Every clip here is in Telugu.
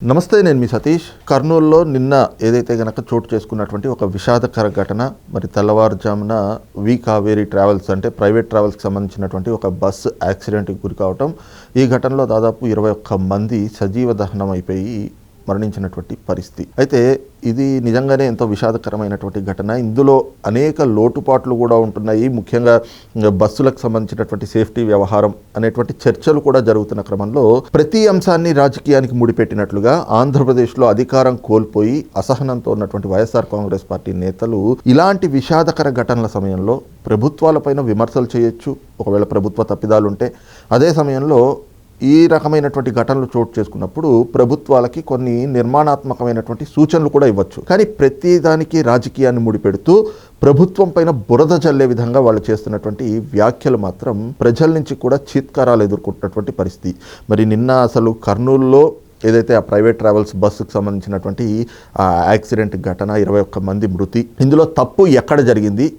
నమస్తే నేను మీ సతీష్. కర్నూలులో నిన్న ఏదైతే గనక చోటు చేసుకున్నటువంటి ఒక విషాదకర ఘటన మరి తెల్లవారుజామున వి కావేరీ ట్రావెల్స్ అంటే ప్రైవేట్ ట్రావెల్స్కి సంబంధించినటువంటి ఒక బస్సు యాక్సిడెంట్కి గురి కావటం ఈ ఘటనలో దాదాపు ఇరవై ఒక్క మంది సజీవ దహనం అయిపోయి మరణించినటువంటి పరిస్థితి. అయితే ఇది నిజంగానే ఎంతో విషాదకరమైనటువంటి ఘటన. ఇందులో అనేక లోటుపాట్లు కూడా ఉంటున్నాయి. ముఖ్యంగా బస్సులకు సంబంధించినటువంటి సేఫ్టీ వ్యవహారం అనేటువంటి చర్చలు కూడా జరుగుతున్న క్రమంలో ప్రతి అంశాన్ని రాజకీయానికి ముడిపెట్టినట్లుగా ఆంధ్రప్రదేశ్లో అధికారం కోల్పోయి అసహనంతో ఉన్నటువంటి వైఎస్ఆర్ కాంగ్రెస్ పార్టీ నేతలు ఇలాంటి విషాదకర ఘటనల సమయంలో ప్రభుత్వాలపైన విమర్శలు చేయొచ్చు. ఒకవేళ ప్రభుత్వ తప్పిదాలుంటే అదే సమయంలో ఈ రకమైనటువంటి ఘటనలు చోటు చేసుకున్నప్పుడు ప్రభుత్వాలకి కొన్ని నిర్మాణాత్మకమైనటువంటి సూచనలు కూడా ఇవ్వచ్చు. కానీ ప్రతి దానికి రాజకీయాన్ని ముడిపెడుతూ ప్రభుత్వం పైన బురద చల్లే విధంగా వాళ్ళు చేస్తున్నటువంటి వ్యాఖ్యలు మాత్రం ప్రజల నుంచి కూడా చీత్కారాలు ఎదుర్కొంటున్నటువంటి పరిస్థితి. మరి నిన్న అసలు కర్నూలులో ఏదైతే ఆ ప్రైవేట్ ట్రావెల్స్ బస్సుకు సంబంధించినటువంటి ఆ యాక్సిడెంట్ ఘటన ఇరవై ఒక్క మంది మృతి. ఇందులో తప్పు ఎక్కడ జరిగింది?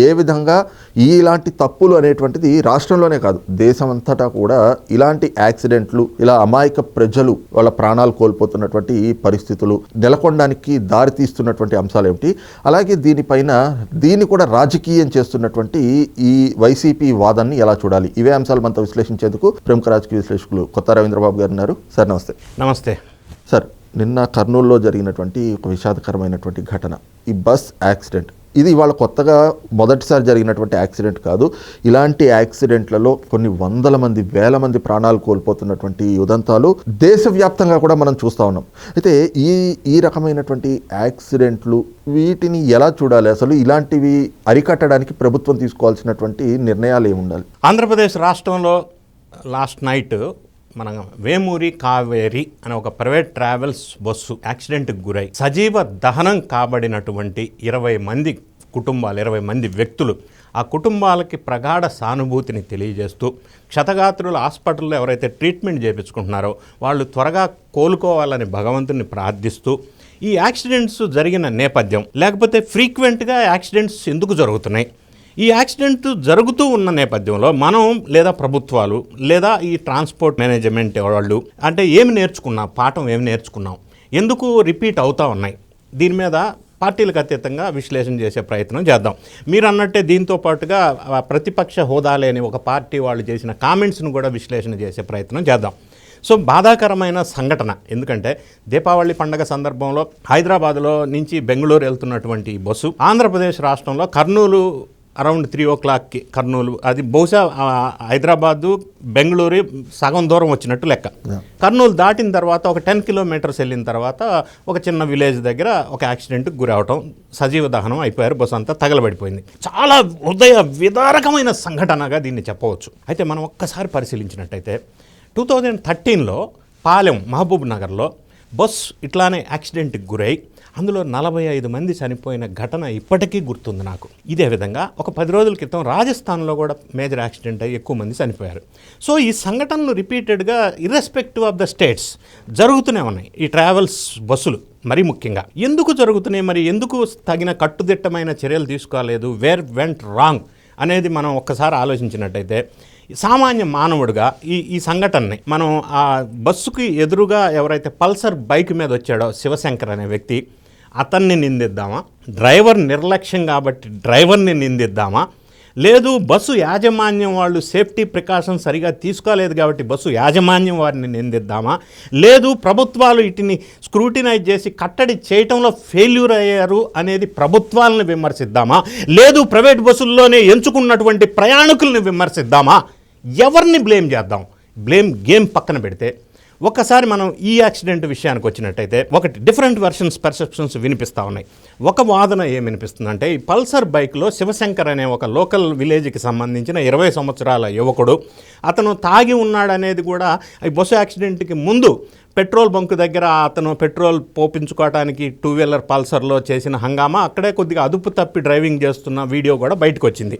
ఏ విధంగా ఇలాంటి తప్పులు అనేటువంటిది రాష్ట్రంలోనే కాదు దేశం అంతటా కూడా ఇలాంటి యాక్సిడెంట్లు ఇలా అమాయక ప్రజలు వాళ్ళ ప్రాణాలు కోల్పోతున్నటువంటి పరిస్థితులు నెలకొనడానికి దారి తీస్తున్నటువంటి అంశాలు ఏమిటి? అలాగే దీనిపైన దీన్ని కూడా రాజకీయం చేస్తున్నటువంటి ఈ వైసీపీ వాదాన్ని ఎలా చూడాలి? ఇవే అంశాలు మనతో విశ్లేషించేందుకు ప్రముఖ రాజకీయ విశ్లేషకులు కొత్త రవీంద్రబాబు గారు ఉన్నారు. సార్ నమస్తే. నమస్తే. సార్ నిన్న కర్నూలులో జరిగినటువంటి ఒక విషాదకరమైనటువంటి ఘటన. ఈ బస్ యాక్సిడెంట్. ఇది ఇవాళ కొత్తగా మొదటిసారి జరిగినటువంటి యాక్సిడెంట్ కాదు. ఇలాంటి యాక్సిడెంట్లలో కొన్ని వందల మంది వేల మంది ప్రాణాలు కోల్పోతున్నటువంటి ఉదంతాలు దేశవ్యాప్తంగా కూడా మనం చూస్తూ ఉన్నాం. అయితే ఈ ఈ రకమైనటువంటి యాక్సిడెంట్లు వీటిని ఎలా చూడాలి? అసలు ఇలాంటివి అరికట్టడానికి ప్రభుత్వం తీసుకోవాల్సినటువంటి నిర్ణయాలు ఏమి ఉండాలి ఆంధ్రప్రదేశ్ రాష్ట్రంలో లాస్ట్ నైట్ మన వేమూరి కావేరి అనే ఒక ప్రైవేట్ ట్రావెల్స్ బస్సు యాక్సిడెంట్కి గురై సజీవ దహనం కాబడినటువంటి ఇరవై మంది కుటుంబాలు ఇరవై మంది వ్యక్తులు ఆ కుటుంబాలకి ప్రగాఢ సానుభూతిని తెలియజేస్తూ క్షతగాత్రులు హాస్పిటల్లో ఎవరైతే ట్రీట్మెంట్ చేయించుకుంటున్నారో వాళ్ళు త్వరగా కోలుకోవాలని భగవంతుని ప్రార్థిస్తూ ఈ యాక్సిడెంట్స్ జరిగిన నేపథ్యం లేకపోతే ఫ్రీక్వెంట్గా యాక్సిడెంట్స్ ఎందుకు జరుగుతున్నాయి? ఈ యాక్సిడెంట్ జరుగుతూ ఉన్న నేపథ్యంలో మనం లేదా ప్రభుత్వాలు లేదా ఈ ట్రాన్స్పోర్ట్ మేనేజ్మెంట్ వాళ్ళు అంటే ఏమి నేర్చుకున్నాం? పాఠం ఏమి నేర్చుకున్నాం? ఎందుకు రిపీట్ అవుతా ఉన్నాయి? దీని మీద పార్టీలకు అతీతంగా విశ్లేషణ చేసే ప్రయత్నం చేద్దాం. మీరు అన్నట్టే దీంతో పాటుగా ప్రతిపక్ష హోదా లేని ఒక పార్టీ వాళ్ళు చేసిన కామెంట్స్ను కూడా విశ్లేషణ చేసే ప్రయత్నం చేద్దాం. సో బాధాకరమైన సంఘటన. ఎందుకంటే దీపావళి పండగ సందర్భంలో హైదరాబాద్లో నుంచి బెంగళూరు వెళ్తున్నటువంటి బస్సు ఆంధ్రప్రదేశ్ రాష్ట్రంలో కర్నూలు అరౌండ్ త్రీ ఓ క్లాక్కి కర్నూలు అది బహుశా హైదరాబాదు బెంగళూరు సగం దూరం వచ్చినట్టు లెక్క. కర్నూలు దాటిన తర్వాత ఒక టెన్ కిలోమీటర్స్ వెళ్ళిన తర్వాత ఒక చిన్న విలేజ్ దగ్గర ఒక యాక్సిడెంట్కి గురి అవటం సజీవ దహనం అయిపోయారు బస్సు అంతా తగలబడిపోయింది. చాలా హృదయ విదారకమైన సంఘటనగా దీన్ని చెప్పవచ్చు. అయితే మనం ఒక్కసారి పరిశీలించినట్టయితే టూ థౌజండ్ థర్టీన్లో పాలెం మహబూబ్ నగర్లో బస్ ఇట్లానే యాక్సిడెంట్కి గురై అందులో నలభై ఐదు మంది చనిపోయిన ఘటన ఇప్పటికీ గుర్తుంది నాకు. ఇదే విధంగా ఒక పది రోజుల క్రితం రాజస్థాన్లో కూడా మేజర్ యాక్సిడెంట్ అయ్యి ఎక్కువ మంది చనిపోయారు. సో ఈ సంఘటనలు రిపీటెడ్గా ఇర్రెస్పెక్టివ్ ఆఫ్ ద స్టేట్స్ జరుగుతూనే ఉన్నాయి. ఈ ట్రావెల్స్ బస్సులు మరీ ముఖ్యంగా. ఎందుకు జరుగుతున్నాయి మరి? ఎందుకు తగిన కట్టుదిట్టమైన చర్యలు తీసుకోలేదు? వేర్ వెంట్ రాంగ్ అనేది మనం ఒక్కసారి ఆలోచించినట్టయితే సామాన్య మానవుడిగా ఈ ఈ సంఘటనని మనం ఆ బస్సుకి ఎదురుగా ఎవరైతే పల్సర్ బైక్ మీద వచ్చాడో శివశంకర్ అనే వ్యక్తి అతన్ని నిందిద్దామా? డ్రైవర్ నిర్లక్ష్యం కాబట్టి డ్రైవర్ని నిందిద్దామా? లేదు బస్సు యాజమాన్యం వాళ్ళు సేఫ్టీ ప్రికాషన్ సరిగా తీసుకోలేదు కాబట్టి బస్సు యాజమాన్యం వారిని నిందిద్దామా? లేదు ప్రభుత్వాలు వీటిని స్క్రూటినైజ్ చేసి కట్టడి చేయటంలో ఫెయిల్యూర్ అయ్యారు అనేది ప్రభుత్వాలను విమర్శిద్దామా? లేదు ప్రైవేట్ బస్సుల్లోనే ఎంచుకున్నటువంటి ప్రయాణికుల్ని విమర్శిద్దామా? ఎవరిని బ్లేమ్ చేద్దాం? బ్లేమ్ గేమ్ పక్కన పెడితే ఒక్కసారి మనం ఈ యాక్సిడెంట్ విషయానికి వచ్చినట్టయితే ఒకటి డిఫరెంట్ వెర్షన్స్ పర్సెప్షన్స్ వినిపిస్తూ ఉన్నాయి. ఒక వాదన ఏం వినిపిస్తుందంటే ఈ పల్సర్ బైక్లో శివశంకర్ అనే ఒక లోకల్ విలేజ్కి సంబంధించిన ఇరవై సంవత్సరాల యువకుడు అతను తాగి ఉన్నాడనేది కూడా ఈ బస్సు యాక్సిడెంట్కి ముందు పెట్రోల్ బంక్ దగ్గర అతను పెట్రోల్ పోపించుకోవడానికి టూ వీలర్ పల్సర్లో చేసిన హంగామా అక్కడే కొద్దిగా అదుపు తప్పి డ్రైవింగ్ చేస్తున్న వీడియో కూడా బయటకు వచ్చింది.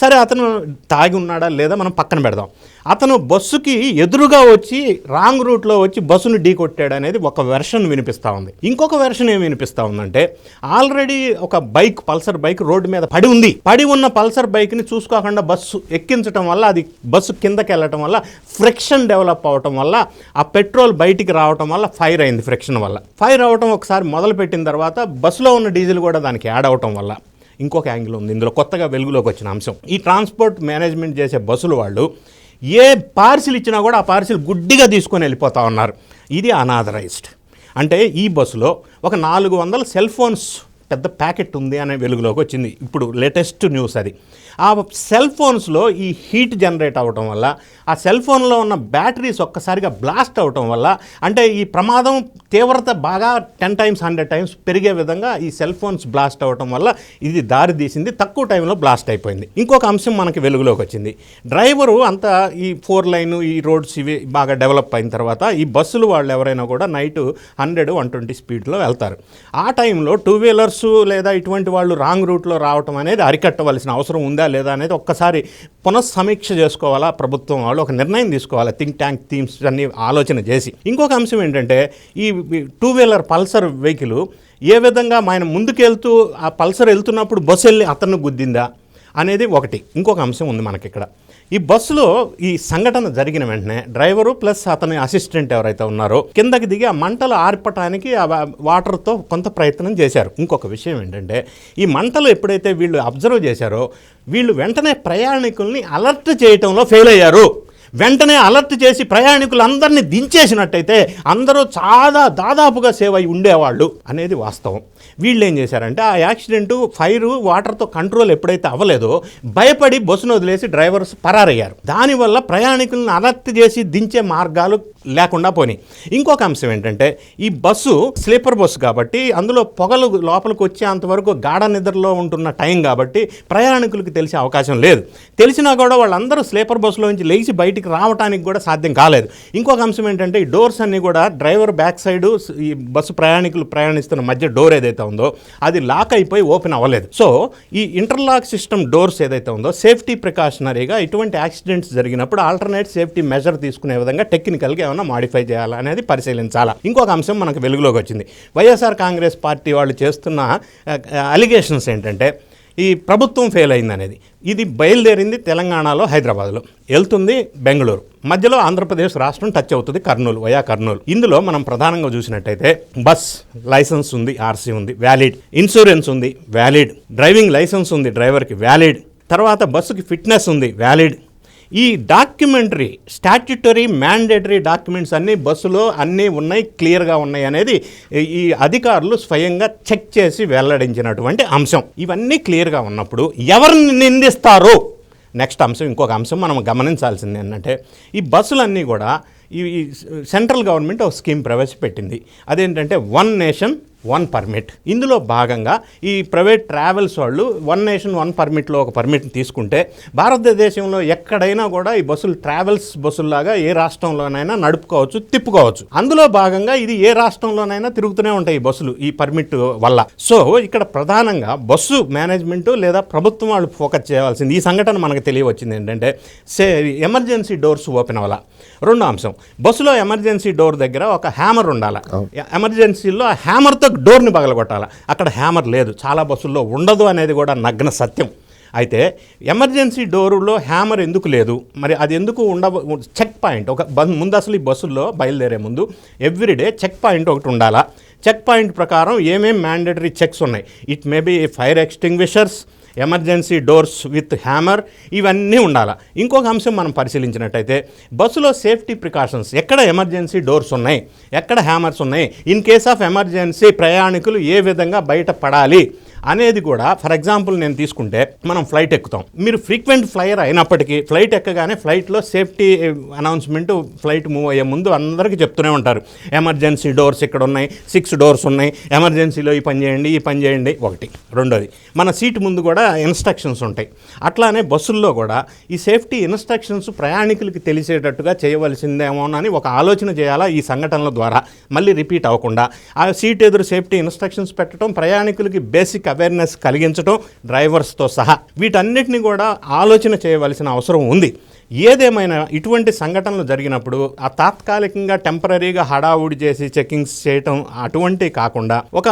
సరే అతను తాగి ఉన్నాడా లేదా మనం పక్కన పెడదాం. అతను బస్సుకి ఎదురుగా వచ్చి రాంగ్ రూట్లో వచ్చి బస్సును ఢీ కొట్టాడు అనేది ఒక వెర్షన్ వినిపిస్తూ ఉంది. ఇంకొక వెర్షన్ ఏం వినిపిస్తూ ఉందంటే ఆల్రెడీ ఒక బైక్ పల్సర్ బైక్ రోడ్డు మీద పడి ఉంది. పడి ఉన్న పల్సర్ బైక్ని చూసుకోకుండా బస్సు ఎక్కించడం వల్ల అది బస్సు కిందకి వెళ్ళటం వల్ల ఫ్రిక్షన్ డెవలప్ అవటం వల్ల ఆ పెట్రోల్ బయటికి రావటం వల్ల ఫైర్ అయింది ఫ్రిక్షన్ వల్ల. ఫైర్ అవటం ఒకసారి మొదలు పెట్టిన తర్వాత బస్సులో ఉన్న డీజిల్ కూడా దానికి యాడ్ అవటం వల్ల. ఇంకొక యాంగిల్ ఉంది. ఇందులో కొత్తగా వెలుగులోకి వచ్చిన అంశం. ఈ ట్రాన్స్పోర్ట్ మేనేజ్మెంట్ చేసే బస్సులు వాళ్ళు ఏ పార్సిల్ ఇచ్చినా కూడా ఆ పార్సిల్ గుడ్డిగా తీసుకొని వెళ్ళిపోతా ఉన్నారు. ఇది అనాథరైజ్డ్. అంటే ఈ బస్సులో ఒక నాలుగు వందల సెల్ ఫోన్స్ పెద్ద ప్యాకెట్ ఉంది అనే వెలుగులోకి వచ్చింది. ఇప్పుడు లేటెస్ట్ న్యూస్ అది. ఆ సెల్ ఫోన్స్లో ఈ హీట్ జనరేట్ అవ్వటం వల్ల ఆ సెల్ ఫోన్లో ఉన్న బ్యాటరీస్ ఒక్కసారిగా బ్లాస్ట్ అవ్వటం వల్ల అంటే ఈ ప్రమాదం తీవ్రత బాగా టెన్ టైమ్స్ హండ్రెడ్ టైమ్స్ పెరిగే విధంగా ఈ సెల్ ఫోన్స్ బ్లాస్ట్ అవ్వటం వల్ల ఇది దారి తీసింది తక్కువ టైంలో బ్లాస్ట్ అయిపోయింది. ఇంకొక అంశం మనకి వెలుగులోకి వచ్చింది. డ్రైవరు అంతా ఈ ఫోర్ లైన్ ఈ రోడ్స్ ఇవి బాగా డెవలప్ అయిన తర్వాత ఈ బస్సులు వాళ్ళు ఎవరైనా కూడా నైట్ హండ్రెడ్ వన్ ట్వంటీ స్పీడ్లో వెళ్తారు. ఆ టైంలో టూ వీలర్స్ లేదా ఇటువంటి వాళ్ళు రాంగ్ రూట్లో రావటం అనేది అరికట్టవలసిన అవసరం ఉందా లేదా అనేది ఒక్కసారి పునఃసమీక్ష చేసుకోవాలా ప్రభుత్వం వాళ్ళు ఒక నిర్ణయం తీసుకోవాలి? థింక్ ట్యాంక్ థీమ్స్ అన్ని ఆలోచన చేసి. ఇంకొక అంశం ఏంటంటే ఈ టూ వీలర్ పల్సర్ వెహికల్ ఏ విధంగా ఆయన ముందుకెళ్తూ ఆ పల్సర్ వెళ్తున్నప్పుడు బస్సు వెళ్ళి అతన్ని గుద్దిందా అనేది ఒకటి. ఇంకొక అంశం ఉంది మనకి ఇక్కడ ఈ బస్సులో ఈ సంఘటన జరిగిన వెంటనే డ్రైవరు ప్లస్ అతని అసిస్టెంట్ ఎవరైతే ఉన్నారో కిందకి దిగి ఆ మంటలు ఆర్పటానికి వాటర్తో కొంత ప్రయత్నం చేశారు. ఇంకొక విషయం ఏంటంటే ఈ మంటలు ఎప్పుడైతే వీళ్ళు అబ్జర్వ్ చేశారో వీళ్ళు వెంటనే ప్రయాణికుల్ని అలర్ట్ చేయటంలో ఫెయిల్ అయ్యారు. వెంటనే అలర్ట్ చేసి ప్రయాణికులందరినీ దించేసినట్టయితే అందరూ చాలా దాదాపుగా సేవ్ అయి ఉండేవాళ్ళు అనేది వాస్తవం. వీళ్ళు ఏం చేశారంటే ఆ యాక్సిడెంట్ ఫైర్ వాటర్తో కంట్రోల్ ఎప్పుడైతే అవ్వలేదో భయపడి బస్సును వదిలేసి డ్రైవర్స్ పరారయ్యారు. దానివల్ల ప్రయాణికులను అలర్ట్ చేసి దించే మార్గాలు లేకుండా పోని ఇంకొక అంశం ఏంటంటే ఈ బస్సు స్లీపర్ బస్సు కాబట్టి అందులో పొగలు లోపలికి వచ్చేంత వరకు గాఢ నిద్రలో ఉంటున్న టైం కాబట్టి ప్రయాణికులకు తెలిసే అవకాశం లేదు. తెలిసినా కూడా వాళ్ళందరూ స్లీపర్ బస్సులోంచి లేచి బయటికి రావడానికి కూడా సాధ్యం కాలేదు. ఇంకొక అంశం ఏంటంటే ఈ డోర్స్ అన్నీ కూడా డ్రైవర్ బ్యాక్ సైడ్ ఈ బస్సు ప్రయాణికులు ప్రయాణిస్తున్న మధ్య డోర్ ఏదైతే ఉందో అది లాక్ అయిపోయి ఓపెన్ అవ్వలేదు. సో ఈ ఇంటర్లాక్ సిస్టమ్ డోర్స్ ఏదైతే ఉందో సేఫ్టీ ప్రికాషనరీగా ఇటువంటి యాక్సిడెంట్స్ జరిగినప్పుడు ఆల్టర్నేట్ సేఫ్టీ మెజర్ తీసుకునే విధంగా టెక్నికల్గా ఏమైనా మాడిఫై చేయాలా అనేది పరిశీలించాలా. ఇంకొక అంశం మనకు వెలుగులోకి వచ్చింది. వైఎస్ఆర్ కాంగ్రెస్ పార్టీ వాళ్ళు చేస్తున్న అలిగేషన్స్ ఏంటంటే ఈ ప్రభుత్వం ఫెయిల్ అయింది అనేది ఇది బయలుదేరింది తెలంగాణలో హైదరాబాద్లో. వెళ్తుంది బెంగళూరు. మధ్యలో ఆంధ్రప్రదేశ్ రాష్ట్రం టచ్ అవుతుంది కర్నూలు వయా కర్నూలు. ఇందులో మనం ప్రధానంగా చూసినట్టయితే బస్ లైసెన్స్ ఉంది ఆర్సీ ఉంది వ్యాలిడ్. ఇన్సూరెన్స్ ఉంది వ్యాలిడ్. డ్రైవింగ్ లైసెన్స్ ఉంది డ్రైవర్కి వ్యాలిడ్. తర్వాత బస్సుకి ఫిట్నెస్ ఉంది వ్యాలిడ్. ఈ డాక్యుమెంటరీ స్టాట్యుటరీ మ్యాండేటరీ డాక్యుమెంట్స్ అన్నీ బస్సులో అన్నీ ఉన్నాయి క్లియర్గా ఉన్నాయి అనేది ఈ- అధికారులు స్వయంగా చెక్ చేసి వెల్లడించినటువంటి అంశం. ఇవన్నీ క్లియర్గా ఉన్నప్పుడు ఎవరిని నిందిస్తారు? నెక్స్ట్ అంశం ఇంకొక అంశం మనం గమనించాల్సింది ఏంటంటే ఈ బస్సులన్నీ కూడా ఈ సెంట్రల్ గవర్నమెంట్ ఒక స్కీమ్ ప్రవేశపెట్టింది. అదేంటంటే వన్ నేషన్ వన్ పర్మిట్. ఇందులో భాగంగా ఈ ప్రైవేట్ ట్రావెల్స్ వాళ్ళు వన్ నేషన్ వన్ పర్మిట్లో ఒక పర్మిట్ తీసుకుంటే భారతదేశంలో ఎక్కడైనా కూడా ఈ బస్సులు ట్రావెల్స్ బస్సుల్లాగా ఏ రాష్ట్రంలోనైనా నడుపుకోవచ్చు తిప్పుకోవచ్చు. అందులో భాగంగా ఇది ఏ రాష్ట్రంలోనైనా తిరుగుతూనే ఉంటాయి ఈ బస్సులు ఈ పర్మిట్ వల్ల. సో ఇక్కడ ప్రధానంగా బస్సు మేనేజ్మెంట్ లేదా ప్రభుత్వం వాళ్ళు ఫోకస్ చేయాల్సింది ఈ సంఘటన మనకు తెలియవచ్చింది ఏంటంటే సే ఎమర్జెన్సీ డోర్స్ ఓపెన్ అవ్వాల. రెండో అంశం బస్సులో ఎమర్జెన్సీ డోర్ దగ్గర ఒక హ్యామర్ ఉండాలి. ఎమర్జెన్సీలో ఆ హ్యామర్తో డోర్ని పగలగొట్టాలి? అక్కడ హ్యామర్ లేదు. చాలా బస్సుల్లో ఉండదు అనేది కూడా నగ్న సత్యం. అయితే ఎమర్జెన్సీ డోరులో హ్యామర్ ఎందుకు లేదు? మరి అది ఎందుకు ఉండ చెక్ పాయింట్. ఒక ముందు అసలు ఈ బస్సుల్లో బయలుదేరే ముందు ఎవ్రీడే చెక్ పాయింట్ ఒకటి ఉండాలా? చెక్ పాయింట్ ప్రకారం ఏమేమి మ్యాండేటరీ చెక్స్ ఉన్నాయి? It may be fire extinguishers emergency doors with hammer ఇవన్నీ ఉండాలి. ఇంకొక అంశం మనం పరిశీలించినట్టయితే బస్సులో సేఫ్టీ ప్రికాషన్స్ ఎక్కడ ఎమర్జెన్సీ డోర్స్ ఉన్నాయి ఎక్కడ హ్యామర్స్ ఉన్నాయి ఇన్ కేస్ ఆఫ్ ఎమర్జెన్సీ ప్రయాణికులు ఏ విధంగా బయట పడాలి అనేది కూడా ఫర్ ఎగ్జాంపుల్ నేను తీసుకుంటే మనం ఫ్లైట్ ఎక్కుతాం. మీరు ఫ్రీక్వెంట్ ఫ్లైయర్ అయినప్పటికీ ఫ్లైట్ ఎక్కగానే ఫ్లైట్లో సేఫ్టీ అనౌన్స్మెంట్ ఫ్లైట్ మూవ్ అయ్యే ముందు అందరికీ చెప్తూనే ఉంటారు. ఎమర్జెన్సీ డోర్స్ ఇక్కడ ఉన్నాయి సిక్స్ డోర్స్ ఉన్నాయి. ఎమర్జెన్సీలో ఈ పని చేయండి ఈ పని చేయండి. ఒకటి. రెండోది మన సీట్ ముందు కూడా ఇన్స్ట్రక్షన్స్ ఉంటాయి. అట్లానే బస్సుల్లో కూడా ఈ సేఫ్టీ ఇన్స్ట్రక్షన్స్ ప్రయాణికులకి తెలిసేటట్టుగా చేయవలసిందేమో అని ఒక ఆలోచన చేయాలా ఈ సంఘటనల ద్వారా. మళ్ళీ రిపీట్ అవ్వకుండా. ఆ సీట్ ఎదురు సేఫ్టీ ఇన్స్ట్రక్షన్స్ పెట్టడం ప్రయాణికులకి బేసిక్ అవేర్నెస్ కలిగించడం డ్రైవర్స్తో సహా వీటన్నిటిని కూడా ఆలోచన చేయవలసిన అవసరం ఉంది. ఏదేమైనా ఇటువంటి సంఘటనలు జరిగినప్పుడు ఆ తాత్కాలికంగా టెంపరీగా హడావుడి చేసి చెకింగ్స్ చేయటం అటువంటి కాకుండా ఒక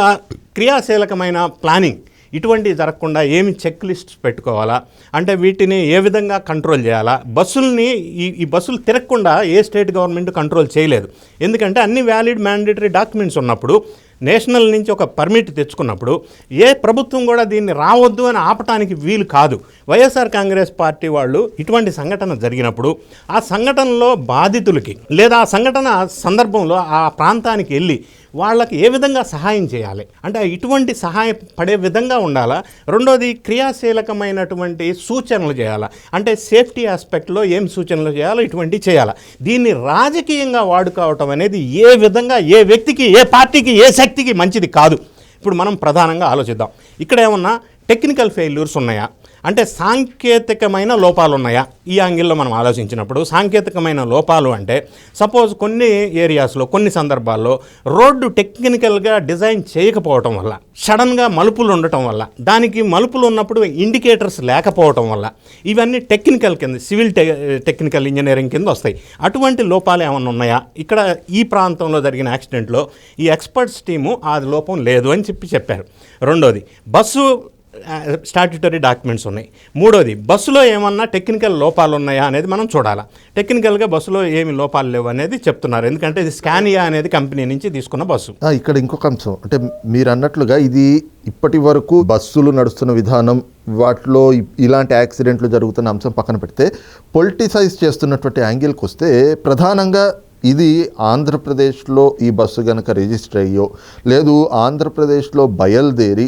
క్రియాశీలకమైన ప్లానింగ్ ఇటువంటివి జరగకుండా ఏమి చెక్ లిస్ట్ పెట్టుకోవాలా? అంటే వీటిని ఏ విధంగా కంట్రోల్ చేయాలా? బస్సుల్ని ఈ ఈ బస్సులు తిరగకుండా ఏ స్టేట్ గవర్నమెంట్ కంట్రోల్ చేయలేదు. ఎందుకంటే అన్ని వ్యాలిడ్ మ్యాండేటరీ డాక్యుమెంట్స్ ఉన్నప్పుడు నేషనల్ నుంచి ఒక పర్మిట్ తెచ్చుకున్నప్పుడు ఏ ప్రభుత్వం కూడా దీన్ని రావద్దు అని ఆపటానికి వీలు కాదు. వైఎస్ఆర్ కాంగ్రెస్ పార్టీ వాళ్ళు ఇటువంటి సంఘటన జరిగినప్పుడు ఆ సంఘటనలో బాధితులకి లేదా ఆ సంఘటన సందర్భంలో ఆ ప్రాంతానికి వెళ్ళి వాళ్ళకి ఏ విధంగా సహాయం చేయాలి? అంటే ఇటువంటి సహాయ పడే విధంగా ఉండాలా? రెండోది క్రియాశీలకమైనటువంటి సూచనలు చేయాలా? అంటే సేఫ్టీ ఆస్పెక్ట్లో ఏం సూచనలు చేయాలో ఇటువంటివి చేయాలా? దీన్ని రాజకీయంగా వాడుకోవటం అనేది ఏ విధంగా ఏ వ్యక్తికి ఏ పార్టీకి ఏ శక్తికి మంచిది కాదు. ఇప్పుడు మనం ప్రధానంగా ఆలోచిద్దాం. ఇక్కడ ఏమన్నా టెక్నికల్ ఫెయిల్యూర్స్ ఉన్నాయా? అంటే సాంకేతికమైన లోపాలు ఉన్నాయా ఈ యాంగిల్లో మనం ఆలోచించినప్పుడు సాంకేతికమైన లోపాలు అంటే సపోజ్ కొన్ని ఏరియాస్లో కొన్ని సందర్భాల్లో రోడ్డు టెక్నికల్గా డిజైన్ చేయకపోవటం వల్ల సడన్గా మలుపులు ఉండటం వల్ల దానికి మలుపులు ఉన్నప్పుడు ఇండికేటర్స్ లేకపోవటం వల్ల ఇవన్నీ టెక్నికల్ కింద సివిల్ టె టెక్నికల్ ఇంజనీరింగ్ కింద వస్తాయి. అటువంటి లోపాలు ఏమైనా ఉన్నాయా? ఇక్కడ ఈ ప్రాంతంలో జరిగిన యాక్సిడెంట్లో ఈ ఎక్స్పర్ట్స్ టీము ఆ లోపం లేదు అని చెప్పి చెప్పారు. రెండోది బస్సు స్టాట్యుటరీ డాక్యుమెంట్స్ ఉన్నాయి. మూడోది బస్సులో ఏమన్నా టెక్నికల్ లోపాలు ఉన్నాయా అనేది మనం చూడాలి. టెక్నికల్గా బస్సులో ఏమి లోపాలు లేవు అనేది చెప్తున్నారు. ఎందుకంటే ఇది స్కానియా అనేది కంపెనీ నుంచి తీసుకున్న బస్సు. ఇక్కడ ఇంకొక అంశం. అంటే మీరు అన్నట్లుగా ఇది ఇప్పటి వరకు బస్సులు నడుస్తున్న విధానం వాటిలో ఇలాంటి యాక్సిడెంట్లు జరుగుతున్న అంశం పక్కన పెడితే పొలిటిసైజ్ చేస్తున్నటువంటి యాంగిల్కి వస్తే ప్రధానంగా ఇది ఆంధ్రప్రదేశ్లో ఈ బస్సు కనుక రిజిస్టర్ అయ్యో లేదు ఆంధ్రప్రదేశ్లో బయలుదేరి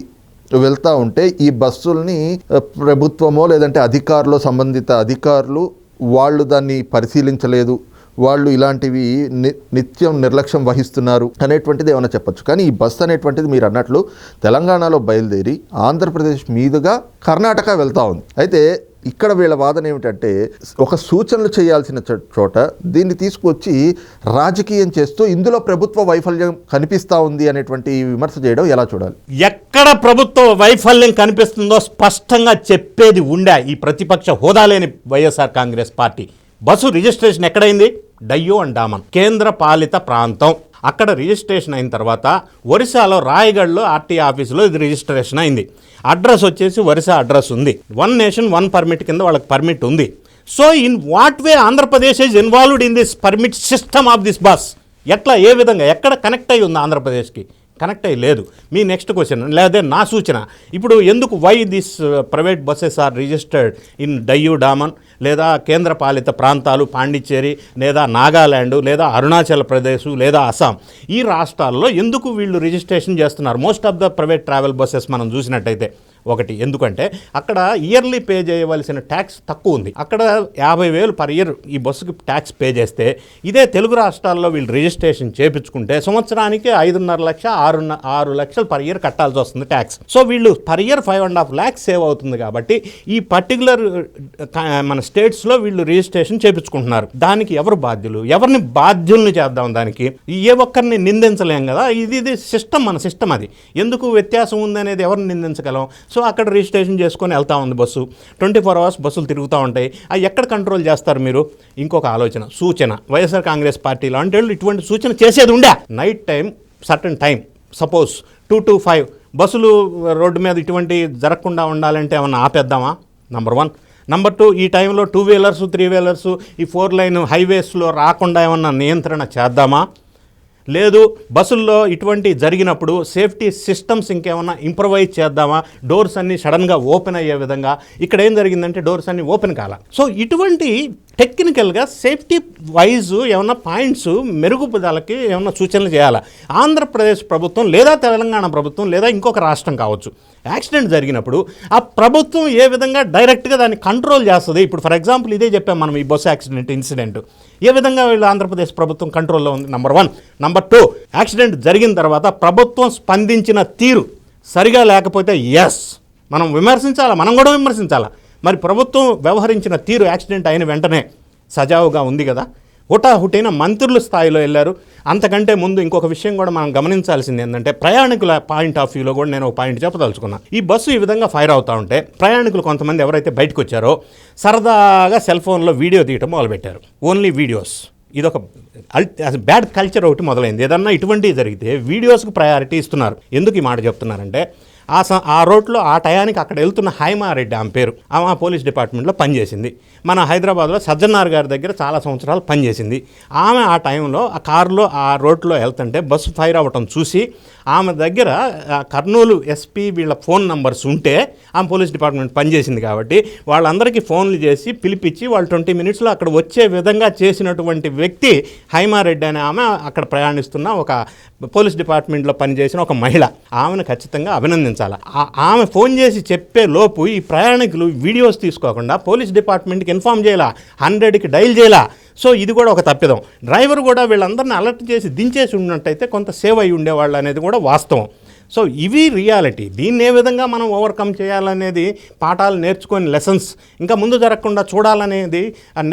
వెళ్తూ ఉంటే ఈ బస్సుల్ని ప్రభుత్వమో లేదంటే అధికారులు సంబంధిత అధికారులు వాళ్ళు దాన్ని పరిశీలించలేదు. వాళ్ళు ఇలాంటివి ని- నిత్యం నిర్లక్ష్యం వహిస్తున్నారు అనేటువంటిది ఏమైనా చెప్పచ్చు. కానీ ఈ బస్సు అనేటువంటిది మీరు అన్నట్లు తెలంగాణలో బయలుదేరి ఆంధ్రప్రదేశ్ మీదుగా కర్ణాటక వెళ్తూ ఉంది. అయితే ఇక్కడ వీళ్ళ వాదన ఏమిటంటే ఒక సూచనలు చేయాల్సిన చో- చోట దీన్ని తీసుకొచ్చి రాజకీయం చేస్తూ ఇందులో ప్రభుత్వ వైఫల్యం కనిపిస్తూ ఉంది అనేటువంటి విమర్శ చేయడం ఎలా చూడాలి? ఎక్కడ ప్రభుత్వ వైఫల్యం కనిపిస్తుందో స్పష్టంగా చెప్పేది ఉండా ఈ ప్రతిపక్ష హోదా లేని YSR Congress party. Bus registration ఎక్కడైంది? Diu and Daman కేంద్ర పాలిత ప్రాంతం. అక్కడ రిజిస్ట్రేషన్ అయిన తర్వాత ఒరిస్సాలో రాయగఢ్లో ఆర్టీ ఆఫీసులో ఇది రిజిస్ట్రేషన్ అయింది. అడ్రస్ వచ్చేసి ఒరిస్సా అడ్రస్ ఉంది. వన్ నేషన్ వన్ పర్మిట్ కింద వాళ్ళకి పర్మిట్ ఉంది. So in what way Andhra Pradesh is involved in this permit system of this bus? ఎట్లా ఏ విధంగా ఎక్కడ కనెక్ట్ అయి ఉంది ఆంధ్రప్రదేశ్కి? కనెక్ట్ అయ్యి లేదు. మీ నెక్స్ట్ క్వశ్చన్ లేదా నా సూచన. ఇప్పుడు ఎందుకు why this private buses are registered in Diu Daman లేదా కేంద్ర పాలిత ప్రాంతాలు పాండిచ్చేరి లేదా నాగాల్యాండ్ లేదా అరుణాచల్ ప్రదేశ్ లేదా అస్సాం? ఈ రాష్ట్రాల్లో ఎందుకు వీళ్ళు రిజిస్ట్రేషన్ చేస్తున్నారు? Most of the private travel buses మనం చూసినట్టయితే. ఒకటి. ఎందుకంటే అక్కడ ఇయర్లీ పే చేయవలసిన ట్యాక్స్ తక్కువ ఉంది. అక్కడ యాభై వేలు పర్ ఇయర్ ఈ బస్సుకి ట్యాక్స్ పే చేస్తే ఇదే తెలుగు రాష్ట్రాల్లో వీళ్ళు రిజిస్ట్రేషన్ చేపించుకుంటే సంవత్సరానికి ఐదున్నర లక్ష ఆరు ఆరు లక్షలు పర్ ఇయర్ కట్టాల్సి వస్తుంది ట్యాక్స్. సో వీళ్ళు per year five and half lakhs save అవుతుంది కాబట్టి ఈ పర్టికులర్ మన స్టేట్స్లో వీళ్ళు రిజిస్ట్రేషన్ చేపించుకుంటున్నారు. దానికి ఎవరు బాధ్యులు? ఎవరిని బాధ్యుల్ని చేద్దాం దానికి? ఏ ఒక్కరిని నిందించలేం కదా? ఇది ఇది సిస్టమ్ మన సిస్టమ్ అది. ఎందుకు వ్యత్యాసం ఉందనేది ఎవరిని నిందించగలం? సో అక్కడ రిజిస్ట్రేషన్ చేసుకొని వెళ్తా ఉంది బస్సు. ట్వంటీ ఫోర్ అవర్స్ బస్సులు తిరుగుతూ ఉంటాయి. అవి ఎక్కడ కంట్రోల్ చేస్తారు మీరు? ఇంకొక ఆలోచన సూచన. వైఎస్ఆర్ కాంగ్రెస్ పార్టీ లాంటి వాళ్ళు ఇటువంటి సూచన చేసేది ఉండే. Night time certain time suppose two to five బస్సులు రోడ్డు మీద ఇటువంటి జరగకుండా ఉండాలంటే ఏమన్నా ఆపేద్దామా? నంబర్ వన్ నంబర్ టూ ఈ టైంలో టూ వీలర్స్ త్రీ వీలర్స్ ఈ ఫోర్ లైన్ హైవేస్లో రాకుండా ఏమన్నా నియంత్రణ చేద్దామా? లేదు బస్సుల్లో ఇటువంటి జరిగినప్పుడు సేఫ్టీ సిస్టమ్స్ ఇంకేమన్నా ఇంప్రవైజ్ చేద్దామా? డోర్స్ అన్నీ సడన్గా ఓపెన్ అయ్యే విధంగా. ఇక్కడ ఏం జరిగిందంటే డోర్స్ అన్నీ ఓపెన్ కాల. సో ఇటువంటి టెక్నికల్గా సేఫ్టీ వైజ్ ఏమైనా పాయింట్స్ మెరుగుపదాలకి ఏమైనా సూచనలు చేయాలా? ఆంధ్రప్రదేశ్ ప్రభుత్వం లేదా తెలంగాణ ప్రభుత్వం లేదా ఇంకొక రాష్ట్రం కావచ్చు. యాక్సిడెంట్ జరిగినప్పుడు ఆ ప్రభుత్వం ఏ విధంగా డైరెక్ట్గా దాన్ని కంట్రోల్ చేస్తుంది? ఇప్పుడు ఫర్ ఎగ్జాంపుల్ ఇదే చెప్పాం మనం ఈ బస్సు యాక్సిడెంట్ ఇన్సిడెంట్. ఏ విధంగా వీళ్ళు ఆంధ్రప్రదేశ్ ప్రభుత్వం కంట్రోల్లో ఉంది? Number one. Number two. Accident జరిగిన తర్వాత ప్రభుత్వం స్పందించిన తీరు సరిగా లేకపోతే ఎస్ మనం విమర్శించాలా? మనం కూడా విమర్శించాలా? మరి ప్రభుత్వం వ్యవహరించిన తీరు యాక్సిడెంట్ అయిన వెంటనే సజావుగా ఉంది కదా. హుటాహుటైన మంత్రుల స్థాయిలో వెళ్ళారు. అంతకంటే ముందు ఇంకొక విషయం కూడా మనం గమనించాల్సింది ఏంటంటే ప్రయాణికుల పాయింట్ ఆఫ్ వ్యూలో కూడా నేను ఒక పాయింట్ చెప్పదలుచుకున్నాను ఈ బస్సు ఈ విధంగా ఫైర్ అవుతూ ఉంటే ప్రయాణికులు కొంతమంది ఎవరైతే బయటకు వచ్చారో సరదాగా సెల్ ఫోన్లో వీడియో తీయటం మొదలుపెట్టారు. ఓన్లీ వీడియోస్ ఇదొక బ్యాడ్ కల్చర్ ఒకటి మొదలైంది. ఏదన్నా ఇటువంటివి జరిగితే వీడియోస్కి ప్రయారిటీ ఇస్తున్నారు. ఎందుకు ఈ మాట చెప్తున్నారంటే ఆ స ఆ రోడ్లో ఆ టయానికి అక్కడ వెళ్తున్న హైమారెడ్డి ఆమె పేరు. ఆమె ఆ పోలీస్ డిపార్ట్మెంట్లో పనిచేసింది. మన హైదరాబాద్లో సజ్జనార్ గారి దగ్గర చాలా సంవత్సరాలు పనిచేసింది. ఆమె ఆ టైంలో ఆ కారులో ఆ రోడ్లో వెళ్తుంటే బస్సు ఫైర్ అవ్వటం చూసి ఆమె దగ్గర కర్నూలు ఎస్పీ వీళ్ళ ఫోన్ నంబర్స్ ఉంటే ఆమె పోలీస్ డిపార్ట్మెంట్ పనిచేసింది కాబట్టి వాళ్ళందరికీ ఫోన్లు చేసి పిలిపించి వాళ్ళు ట్వంటీ మినిట్స్లో అక్కడ వచ్చే విధంగా చేసినటువంటి వ్యక్తి హైమారెడ్డి అనే ఆమె అక్కడ ప్రయాణిస్తున్న ఒక పోలీస్ డిపార్ట్మెంట్లో పనిచేసిన ఒక మహిళ. ఆమెను ఖచ్చితంగా అభినందించాలి. ఆమె ఫోన్ చేసి చెప్పే లోపు ఈ ప్రయాణికులు వీడియోస్ తీసుకోకుండా పోలీస్ డిపార్ట్మెంట్కి ఇన్ఫామ్ చేయాల? హండ్రెడ్కి డైల్ చేయాల? సో ఇది కూడా ఒక తప్పిదం. డ్రైవర్ కూడా వీళ్ళందరిని అలర్ట్ చేసి దించేసి ఉన్నట్టయితే కొంత సేవ్ అయి ఉండేవాళ్ళు అనేది కూడా వాస్తవం. సో ఇవి రియాలిటీ. దీన్ని ఏ విధంగా మనం ఓవర్కమ్ చేయాలనేది పాఠాలు నేర్చుకొని లెసన్స్ ఇంకా ముందు జరగకుండా చూడాలనేది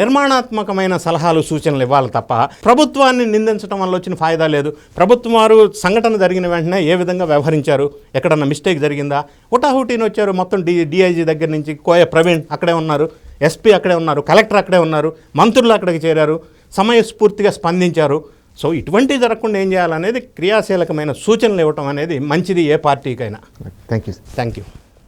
నిర్మాణాత్మకమైన సలహాలు సూచనలు ఇవ్వాలి తప్ప ప్రభుత్వాన్ని నిందించడం వల్ల వచ్చిన ఫాయిదా లేదు. ప్రభుత్వం వారు సంఘటన జరిగిన వెంటనే ఏ విధంగా వ్యవహరించారు? ఎక్కడన్నా మిస్టేక్ జరిగిందా? హుటాహుటీని వచ్చారు మొత్తం డి డిఐజీ దగ్గర నుంచి కోయ ప్రవీణ్ అక్కడే ఉన్నారు. ఎస్పీ అక్కడే ఉన్నారు కలెక్టర్ అక్కడే ఉన్నారు మంత్రులు అక్కడికి చేరారు సమయస్ఫూర్తిగా స్పందించారు. సో ఇటువంటి జరగకుండా ఏం చేయాలనేది క్రియాశీలకమైన సూచనలు ఇవ్వటం అనేది మంచిది ఏ పార్టీకైనా. Thank you thank you